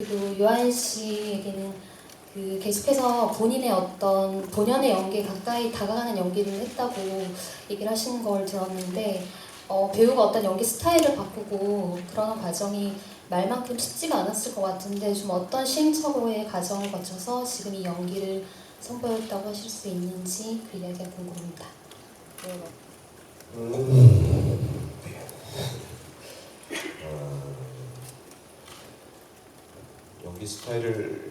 그리고 요한 씨에게는 그 계속해서 본인의 어떤 본연의 연기에 가까이 다가가는 연기를 했다고 얘기를 하시는 걸 들었는데 어, 배우가 어떤 연기 스타일을 바꾸고 그러는 과정이 말만큼 쉽지가 않았을 것 같은데 좀 어떤 시행착오의 과정을 거쳐서 지금 이 연기를 선보였다고 하실 수 있는지 그 이야기가 궁금합니다. 음. 연기 스타일을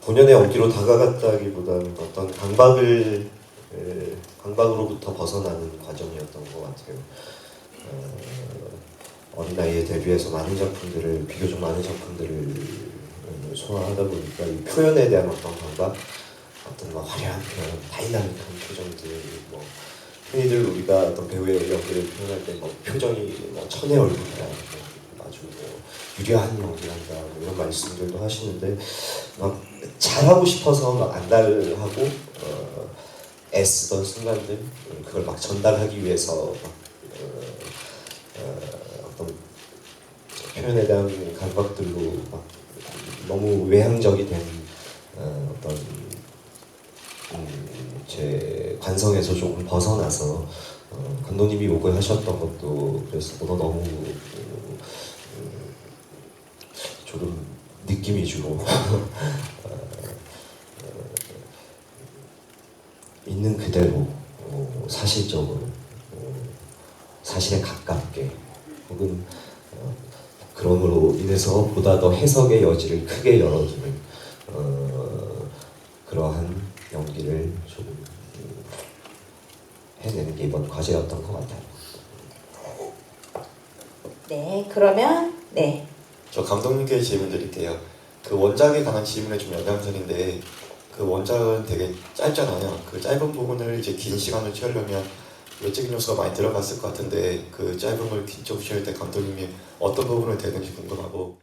본연의 연기로 다가갔다기보다는 어떤 강박을 에, 강박으로부터 벗어나는 과정이었던 것 같아요. 어, 어린 나이에 데뷔해서 많은 작품들을 비교적 많은 작품들을 어, 소화하다 보니까 이 표현에 대한 어떤 강박, 어떤 막 화려한 표현, 다이나믹한 표정들, 뭐 흔히들 우리가 어떤 배우의 연기를 표현할 때 뭐 표정이 뭐 천의 뭐 유려한 연기한다. 뭐 이런 말씀들도 하시는데 막 잘하고 싶어서 막 안달하고 어, 애쓰던 순간들 그걸 막 전달하기 위해서 막 어, 어, 어떤 표현에 대한 감각들로 막 너무 외향적이 된 어, 어떤 음, 제 관성에서 조금 벗어나서 어, 감독님이 욕을 하셨던 것도 그래서 보다 너무 음, 음, 조금 느낌 위주로 어, 어, 있는 그대로 어, 사실적으로 어, 사실에 가깝게 혹은 어, 그럼으로 인해서 보다 더 해석의 여지를 크게 열어주는 어, 그러한 연기를 좀 음, 해내는 게 이번 과제였던 것 같아요. 네, 그러면 네. 저 감독님께 질문 드릴게요. 그 원작에 관한 질문에 좀 연장선인데 그 원작은 되게 짧잖아요. 그 짧은 부분을 이제 긴 시간을 채우려면 외적인 요소가 많이 들어갔을 것 같은데 그 짧은 걸 긴쪽 채울 때 감독님이 어떤 부분을 대는지 궁금하고